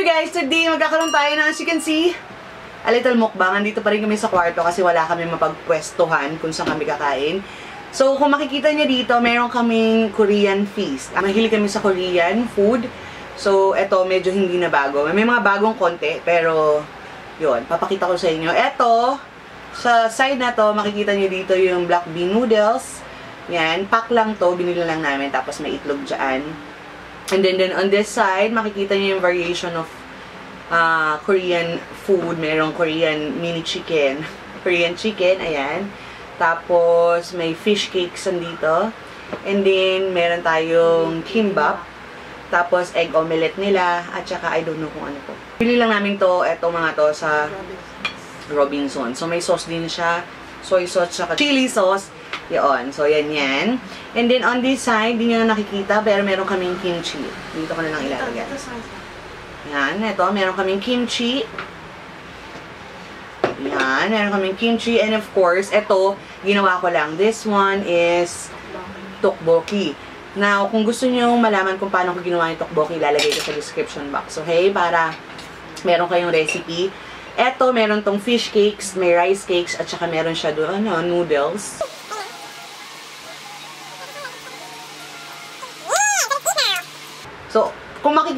you guys? Today, magkakaroon tayo ng, as you can see, a little mukbang. Andito pa rin kami sa kwarto kasi wala kami mapagpwestuhan kung saan kami kakain. So, kung makikita niyo dito, meron kaming Korean feast. Mahilig kami sa Korean food. So, eto, medyo hindi na bago. May mga bagong konti, pero, yun, papakita ko sa inyo. Eto, sa side na to, makikita niyo dito yung black bean noodles. Yan, pack lang to, binili lang namin, tapos may itlog dyan. And then, then on this side, makikita niyo yung variation of uh, Korean food. Merong Korean mini chicken. Korean chicken, ayan. Tapos, may fish cakes andito. And then, meron tayong kimbap. Tapos, egg omelette nila. At saka, I don't know kung ano po. Bili lang namin to, eto mga to, sa Robinson. So, may sauce din siya. Soy sauce, saka chili sauce. Yun. So, yan yan. And then, on this side, di nyo na nakikita, pero meron kaming kimchi. Dito ko na lang ilalagay. Yan. Ito, meron kaming kimchi. Yan. Meron kaming kimchi. And of course, ito, ginawa ko lang. This one is tokboki. Now, kung gusto niyo malaman kung paano ko ginawa yung tokboki, lalagay ko sa description box. Okay? Para meron kayong recipe. Eto, meron tong fish cakes, may rice cakes, at saka meron siya doon, ano, noodles.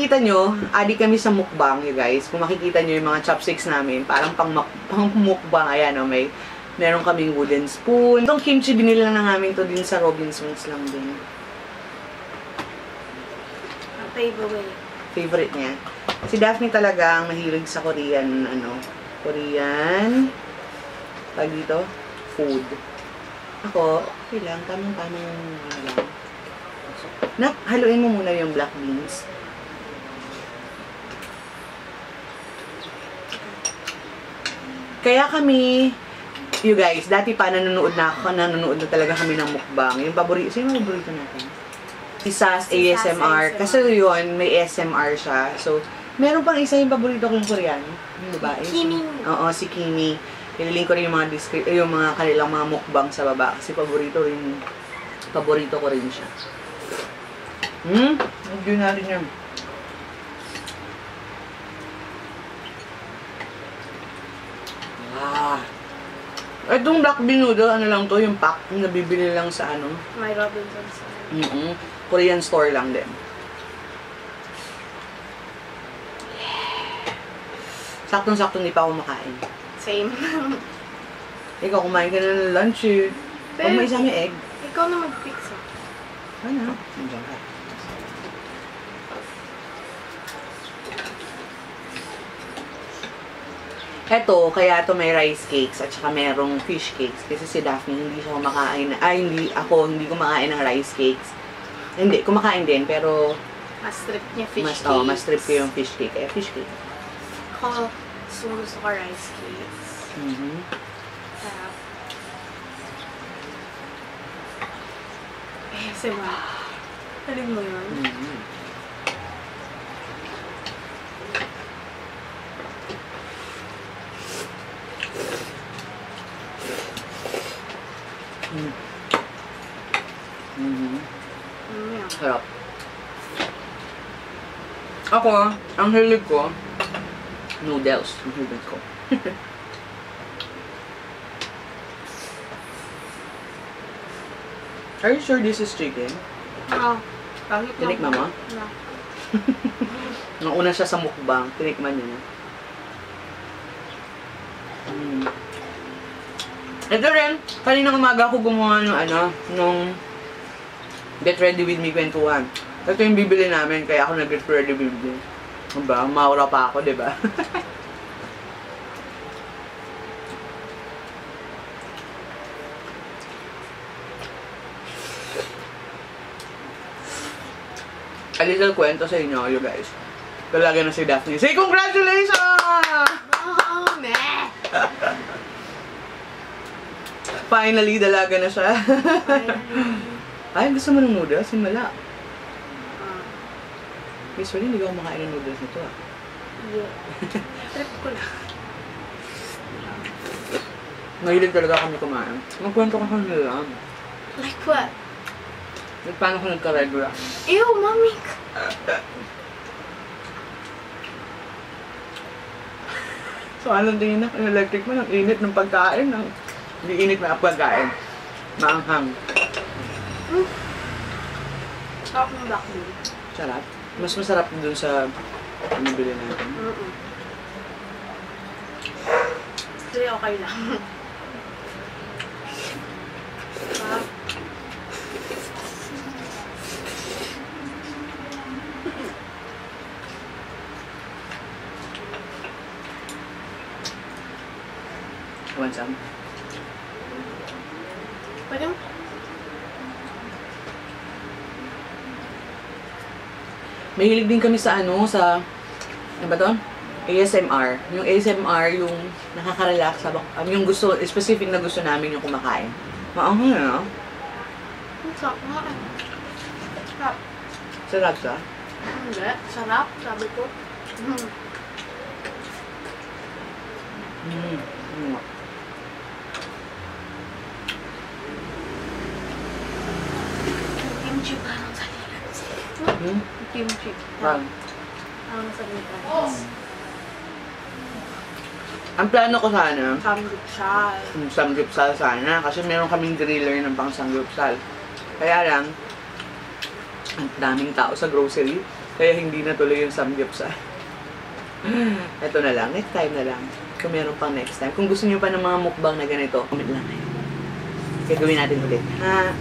Makikita nyo, adi kami sa mukbang, you guys. Kung makikita nyo yung mga chopsticks namin, parang pang, pang mukbang, ayan, o, may meron kaming wooden spoon. Itong kimchi, binili lang na namin to din sa Robinsons lang din. Ang favorite. Favorite niya. Si Daphne talagang mahilig sa Korean, ano, Korean, tag dito, food. Ako, okay lang, tamang-tamang, ano lang. Nak, haluin mo muna yung black beans. Kaya kami, you guys, dati pa nanonood na ako, nanonood na talaga kami ng mukbang. Yung paborito, sino yung paborito natin? Si Sas ASMR. ASMR. Kasi yun, may ASMR siya. So, meron pang isa yung paborito kong Koreano. Yung babae. Kimi. Oo, si Kimi. Piniling ko rin yung mga eh, yung mga kanilang mga mukbang sa baba. Kasi paborito rin, paborito ko rin siya. Hmm? Hindi natin yan. Itong black bean noodle, ano lang to, yung pack, yung nabibili lang sa ano, My Robinson's. mm Korean store lang din. Saktong-sakto hindi pa ako makain. Same. Ikaw, kumain ka na ng lunch eh. Pag may isang egg, Ikaw na mag-pizza. ano? Nandiyan ka. Eto, kaya to may rice cakes at saka merong fish cakes. Kasi si Daphne hindi siya kumakain. Ay, hindi ako, hindi kumakain ng rice cakes. Hindi, kumakain din, pero Mas trip niya fish mas, cakes. oh, mas trip ko yung fish cake. Kaya fish cake. Ako, gusto, gusto ko rice cakes. Mhm. Sarap. Eh, diba? Alam mo yun? Mhm. Sarap. Ako, ang hilig ko, noodles. Ang hilig ko. Are you sure this is chicken? Oo. Kahit lang. Tinikman mo? No. Nung una siya sa mukbang, tinikman niya na. Mm. Ito rin, kanina umaga ako gumawa ng ano, nung Get Ready With Me kwentuhan. Ito yung bibili namin, kaya ako nag-get ready with me. Diba? Maura pa ako, diba? A little kwento sa inyo, you guys. Talaga na si Daphne. Say congratulations! Oo, meh! Finally, dalaga na siya. Ay, gusto mo ng noodles? Simula. Ah, Usually, hindi ko kumakain ng noodles nito ah. yeah. Trip ko lang. Mahilig talaga kami kumain. Magkwento ka kami lang. Like what? Like, paano ko nagka-regular? Ew, mommy! So, anong tingin na electric mo? Ang init ng pagkain. Ng... Hindi init na pagkain. Maanghang. Sarap ng black bean. Sarap. Mas masarap dun sa binibili natin. Mm-mm. Actually, okay lang. Sarap. Want some? Pwede mo? Mahilig din kami sa ano, sa, ano ba to? ASMR. Yung ASMR, yung nakaka-relax, um, yung gusto, specific na gusto namin yung kumakain. Maanghang na, Ang sarap nga eh. Sarap. Sarap sa. Hindi. Sarap, sabi ko. Mm. Mm. Mm. Kimchi parang sa lilan. Mm. Kimchi. Wow. Parang sa lilan. Ang plano ko sana, Samgupsal. yung samgyupsal sana, kasi meron kaming griller ng pang samgyupsal. Kaya lang, ang daming tao sa grocery, kaya hindi na tuloy yung samgyupsal. Ito na lang, next time na lang. Kung meron pang next time. Kung gusto niyo pa ng mga mukbang na ganito, comment lang kayo. Kaya gawin natin ulit. Ha?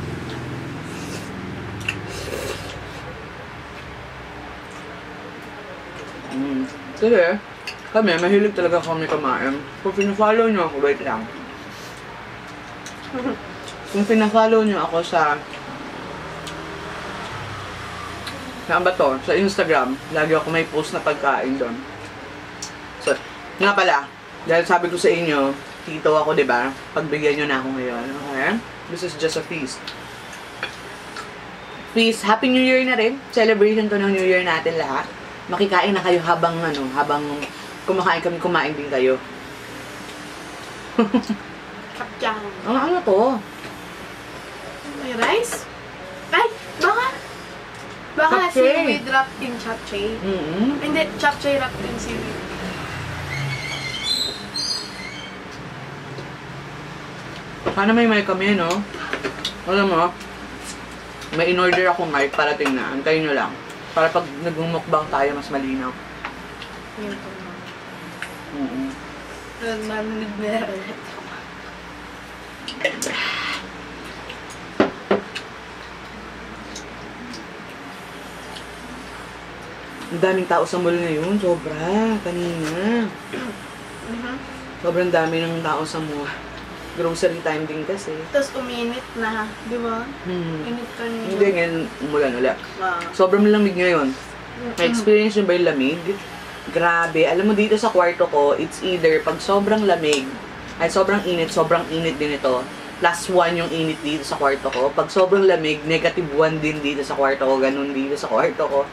Mm. Kasi, kami, mahilig talaga kami kumain. Kung pinafollow niyo ako, wait lang. Kung pinafollow niyo ako sa Saan ba to? Sa Instagram, lagi ako may post na pagkain doon. So, nga pala, dahil sabi ko sa inyo, tito ako, di ba? Pagbigyan nyo na ako ngayon. Okay? This is just a feast. Feast, Happy New Year na rin. Celebration to ng New Year natin lahat. Makikain na kayo habang, ano, habang kumakain kami, kumain din kayo. Kapjang. Ang ano to? May rice? Ay, baka. Baka Chapchae. seaweed wrapped in chapchae. Mm-hmm. Hindi, chapchae wrapped in seaweed. Sana may mic kami, no? Alam mo, may in-order ako mic para tingnan. Antayin nyo lang. Para pag nagmumukbang tayo, mas malinaw. Yun to na. Mm-hmm. Nagmamig na ulit. Ang daming tao sa mall ngayon. Sobra. Kanina. Mhm. Sobrang dami ng tao sa mall. Grocery time din kasi. Tapos uminit na, di ba? Hmm. Init kanina. Hindi, ngayon umulan ulit. Wow. Sobrang lamig ngayon. Na-experience nyo ba yung lamig? Grabe. Alam mo dito sa kwarto ko, it's either pag sobrang lamig, ay sobrang init, sobrang init din ito. Plus one yung init dito sa kwarto ko. Pag sobrang lamig, negative one din dito sa kwarto ko. Ganun dito sa kwarto ko.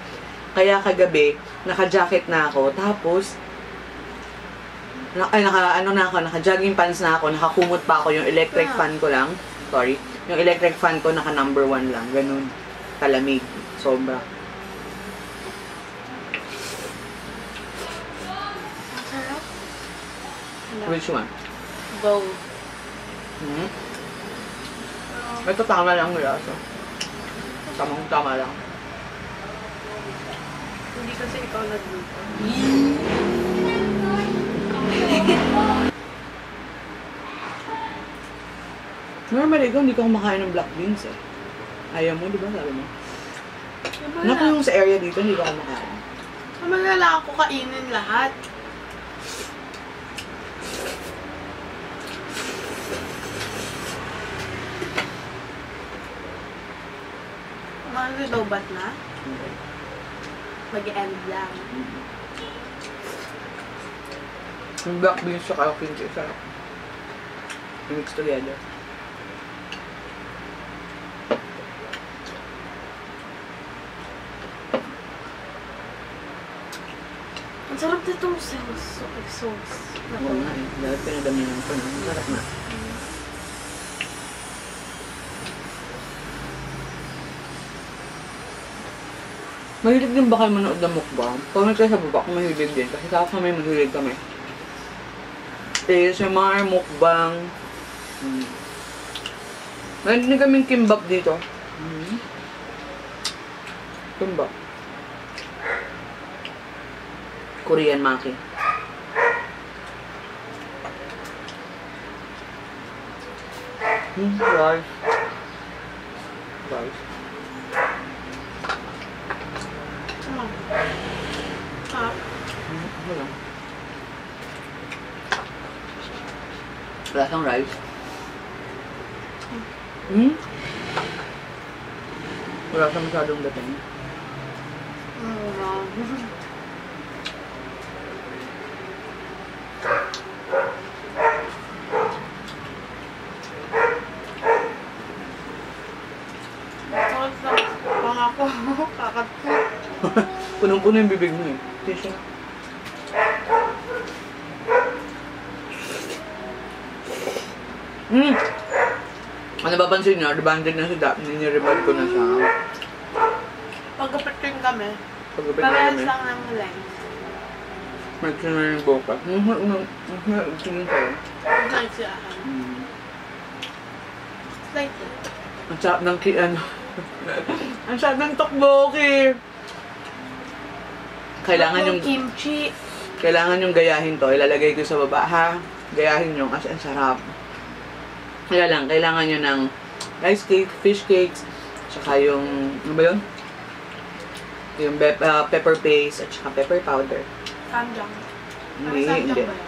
Kaya kagabi, naka-jacket na ako. Tapos, na, ay, naka, ano na ako, naka-jogging pants na ako. Nakakumot pa ako. Yung electric Ah. fan ko lang. Sorry. Yung electric fan ko, naka number one lang. Ganun. Kalamig. Sobra. Which one? Both. Hmm? Ito tama lang nila. So. Tamang tama lang. Hindi kasi ikaw nagluto. Normally, ikaw hindi ka kumakain ng black beans eh. Ayaw mo, di ba? Sabi mo. Ano po yung sa area dito, hindi ka kumakain? Malala ako kainin lahat. Mga lobat na? Mag-end lang. Yung black beans sa kimchi, sarap. Mix together. Ang sarap nitong sauce. Okay, sauce. Oo nga eh. Dahil pinadamihan ko na. Sarap na. Mahilig din ba kayo manood ng mukbang? Comment kayo sa baba kung mahilig din. Kasi sa kami mahilig kami. ASMR, mukbang. Hmm. Meron din kaming kimbap dito. Hmm. Kimbap. Korean maki. Hmm, rice. Rice. Mm. Ah, Hmm, wala. Lasang rice. Hmm? Wala sa masyadong dating. mm, wow. Bakit sa pang ako? Kakat ko. Punong-puno yung bibig mo eh. Tissue. Hmm. Ano napapansin niyo, rebanded na si Daphne, nirebound ko na siya. Pagkapit rin kami. Na Parehas kami, lang ng length. mag-tune na yung boka. Hmm, hmm, hmm, hmm, hmm, sa'yo. Nice siya. Hmm. Slightly. Ang sarap ng ki, ano. Ang sarap ng tokboki. Kailangan yung, kimchi. kailangan yung gayahin to. Ilalagay ko sa baba, ha? Gayahin nyo kasi ang sarap. Kaya lang, kailangan nyo ng rice cake, fish cakes, tsaka yung, ano ba yun? Yung be- ah, pepper paste at saka pepper powder. Kanjang. Hindi, hindi. sanjang yan?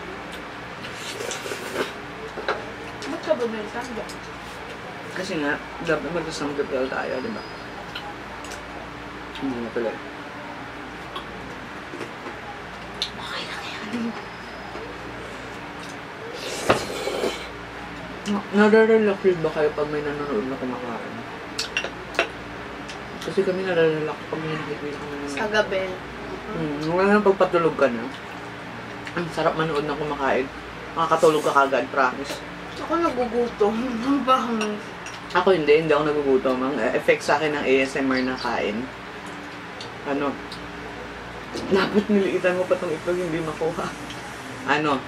Ba't ka ba may sanjang? Kasi nga, dapat magsasamgapel tayo, di ba? Hindi na tuloy. Okay lang yan. Nare-relax rin ba kayo pag may nanonood na kumakain? Kasi kami nare-relax pag may nakikita kami Sa nanonood. gabi. Hmm, wala nang pagpatulog ka na. Ang sarap manood na kumakain. Makakatulog ka kagad, promise. Ako nagugutom. Bakit? Ako hindi, hindi ako nagugutom. Ang effect sa akin ng ASMR na kain, ano, dapat niliitan mo pa tong itlog, hindi makuha. Ano,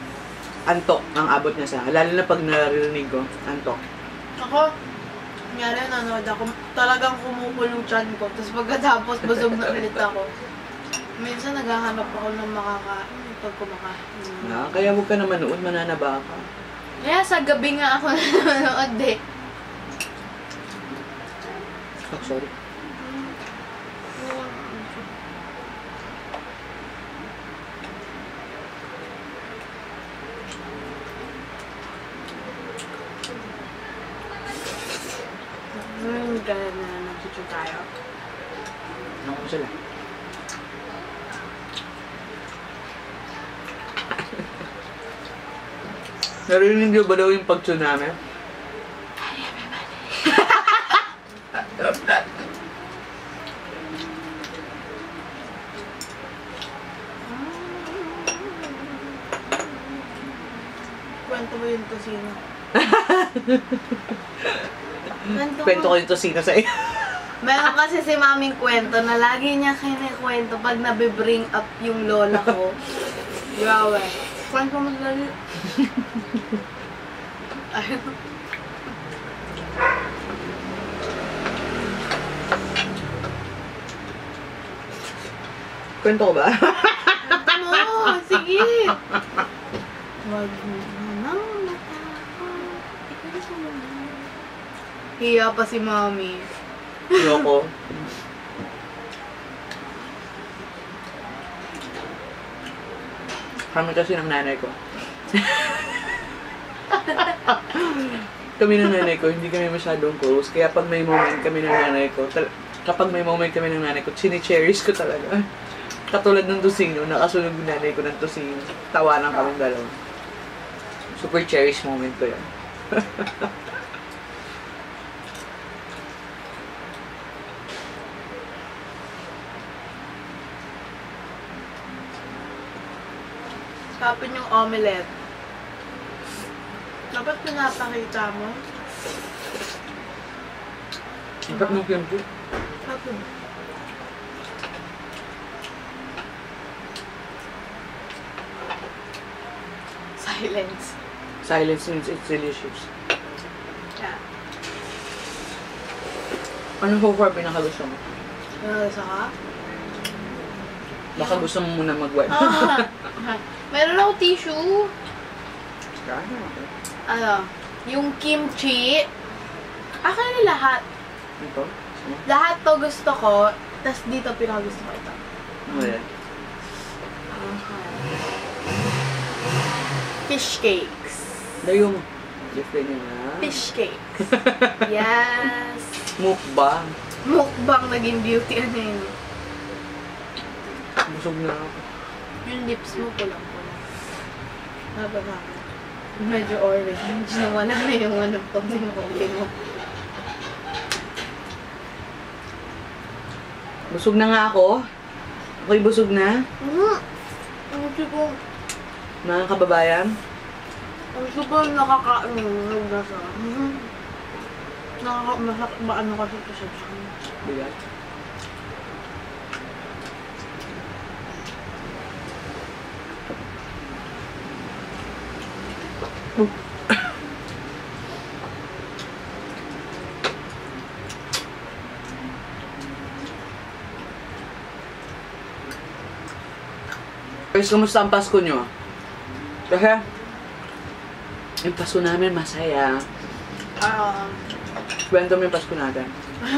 antok ang abot niya sa akin. Lalo na pag narinig ko, antok. Ako, nangyari nanood ako, talagang kumukulo chan ko. Tapos pagkatapos, busog na ulit ako. Minsan naghahanap ako ng makakain pag kumakain. Na, kaya huwag ka na manood, mananaba ka. Kaya sa gabi nga ako nanonood eh. Oh, sorry. Ganun na nagsucho tayo. Ano ko sila? Narinig niyo ba daw yung pag-tsunami? Kwento mo yun to sino? Kwento ko yung tosino sa iyo. Meron kasi si maming kwento na lagi niya kinikwento pag nabibring up yung lola ko. Grabe. Kwento mo lagi. Ay, Kwento ko ba? kwento mo! Sige! Wag mo Hiya pa si mami. Yoko. Kami kasi ng nanay ko. kami ng nanay ko, hindi kami masyadong close. Kaya pag may moment kami ng nanay ko, kapag may moment kami ng nanay ko, chine-cherish ko talaga. Katulad ng tosino, nakasunod yung nanay ko ng tosino. Tawanan kami dalawa. Super cherish moment ko yan. Tapon yung omelette. Dapat pinapakita mo. Ikat ng tempo. Tapon. Sayang. silence. Silence means it's delicious. Yeah. Ano so far pinakagusto mo? Nalasa ka? Baka gusto mo muna mag-wipe. Ah, meron ako tissue. Kaya, Ano? Yung kimchi. Akin na lahat. Ito? Lahat to gusto ko. Tapos dito pinakagusto ko ito. Ano yan? Fish cakes. Dayo mo. Different yun ha? Fish cakes. yes. Mukbang. Mukbang naging beauty ano yun. Busog na ako. Yung lips mo pulang-pula. Haba na. Medyo orange. Nawala na yung ano to. Yung kulay mo. Busog na nga ako. Ako'y busog na. Mm. Ang tipo, Mga kababayan. ang tipo nakakaano yung naglasa. Mm. Nakaka, maano kasi ito sa. Bigat. Guys, kumusta ang Pasko nyo? Kasi, yung Pasko namin masaya. Ah, Kwento mo yung Pasko natin.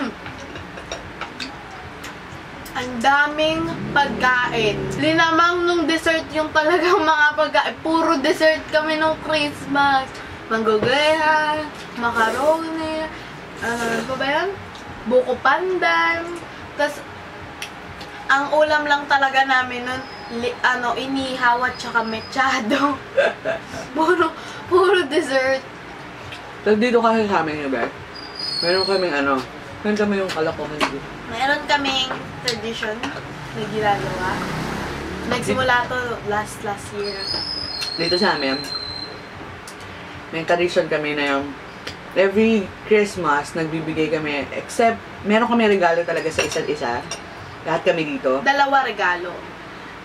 ang daming pagkain. Linamang nung dessert yung talagang mga pagkain. Puro dessert kami nung Christmas. Manggugaya, macaroni, ano pa ba yan? Buko pandan. Tapos, ang ulam lang talaga namin nun, li, ano, inihaw at saka mechado. puro, puro dessert. Tapos dito kasi sa amin Beth, meron kaming ano, meron kami yung kalokohan dito. Meron kaming tradition na ginagawa. Nagsimula to last last year. Dito sa amin, may tradition kami na yung every Christmas, nagbibigay kami, except, meron kami regalo talaga sa isa't isa. Lahat kami dito. Dalawa regalo.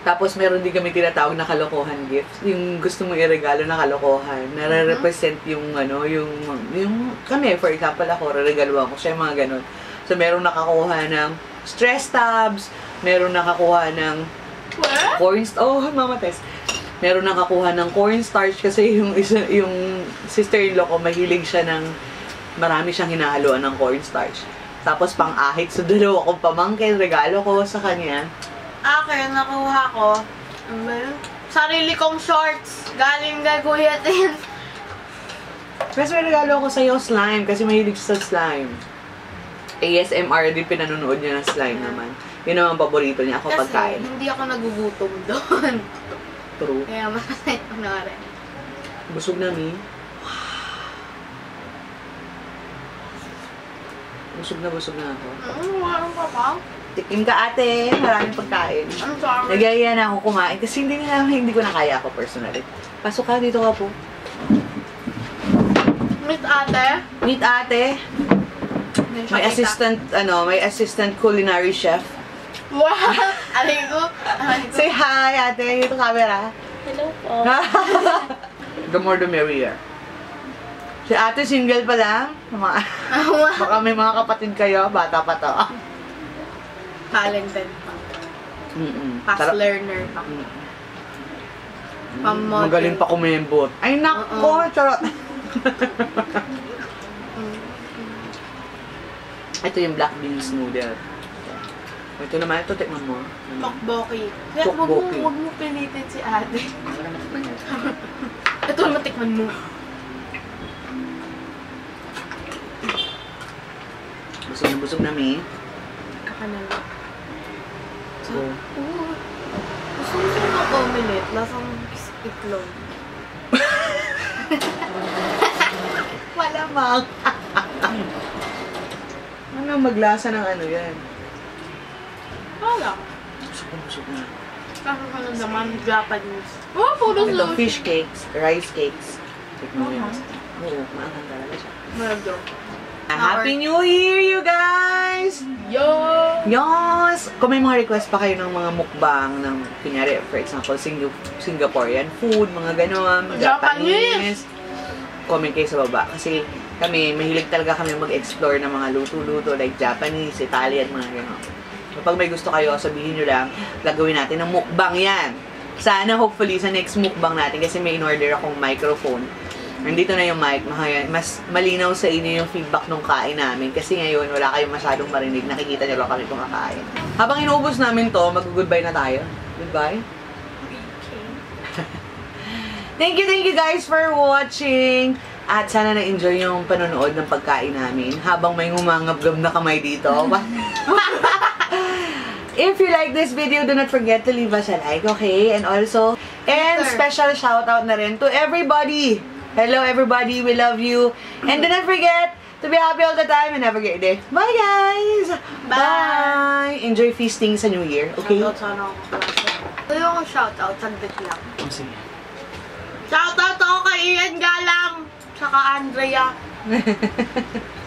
Tapos meron din kami tinatawag na kalokohan gifts. Yung gusto mong iregalo na kalokohan. Nare-represent yung ano, yung, yung kami, for example ako, re-regalo ako siya, mga ganun. So meron nakakuha ng stress tabs, meron nakakuha ng What? corn oh mama Tess meron nakakuha ng cornstarch kasi yung isa yung sister-in-law ko mahilig siya ng marami siyang hinahaluan ng cornstarch tapos pang-ahit so dalawa kong pamangkin regalo ko sa kanya Akin, nakuha ko. Ano? Sarili kong shorts. Galing kay Kuya Tin. Mas may regalo ako sa'yo slime kasi mahilig sa slime ASMR din pinanonood niya ng slime naman yun naman ang paborito niya ako Kasi pagkain hindi ako nagugutom doon. true Kaya masaya ko na rin. busog na mi busog na busog na ako Mm, meron pa pa. Tikim ka ate maraming pagkain I'm sorry. Nagaya na ako kumain kasi hindi na hindi ko na kaya ako personally. Pasok ka dito ka po. Meet ate. Meet ate. May assistant ano, may assistant culinary chef. Wow! Alay ko. Alay ko. Say hi ate, dito camera. Hello po. the more the merrier. Si ate single pa lang. Baka may mga kapatid kayo, bata pa to. Talented pa. Mm-mm. Fast Tara- learner pa. Mm. Pamodel. Magaling pa kumembot. Ay nako, Oo. charot. Ito yung black beans noodle. Ito naman, ito tikman mo. Tokboki. Kaya wag mo, wag mo pilitin si ate. Ito matikman mo. Busog na busog na mi. Kaka na lang. So, Oo. Gusto ko siya ng omelette. Lasang itlog. Malamang. ano maglasa ng ano yan? Wala. Busog na busog na. Kasi ano naman, Japanese. Oh, puro Ito, sushi. fish cakes, rice cakes. Tikman mo yun. Oo, maangang talaga siya. Medyo. Happy New Year, you guys! Yo! Yes! Kung may mga request pa kayo ng mga mukbang ng, kunyari, for example, Sing- Singaporean food, mga ganon, Japanese. comment kayo sa baba. Kasi kami, mahilig talaga kami mag-explore ng mga luto-luto like Japanese, Italian, mga ganon. Kapag may gusto kayo, sabihin nyo lang, gagawin natin ng mukbang yan. Sana hopefully sa next mukbang natin, kasi may in-order akong microphone. Nandito na yung mic, mas malinaw sa inyo yung feedback nung kain namin. Kasi ngayon, wala kayong masyadong marinig. Nakikita nyo lang kami kumakain. Habang inuubos namin to, mag-goodbye na tayo. Goodbye. Thank you, thank you guys for watching. At sana na-enjoy yung panonood ng pagkain namin habang may ngumangabgam na kamay dito. If you like this video, do not forget to leave us a like, okay? And also, and special shout out na rin to everybody. Hello everybody, we love you. And do not forget to be happy all the time and have a great day. Bye guys! Bye! Enjoy feasting sa New Year, okay? Shoutout sana ako klase. Gusto ko shoutout, saglit lang. Oh, sige. Shoutout ako kay Ian Galang, saka Andrea.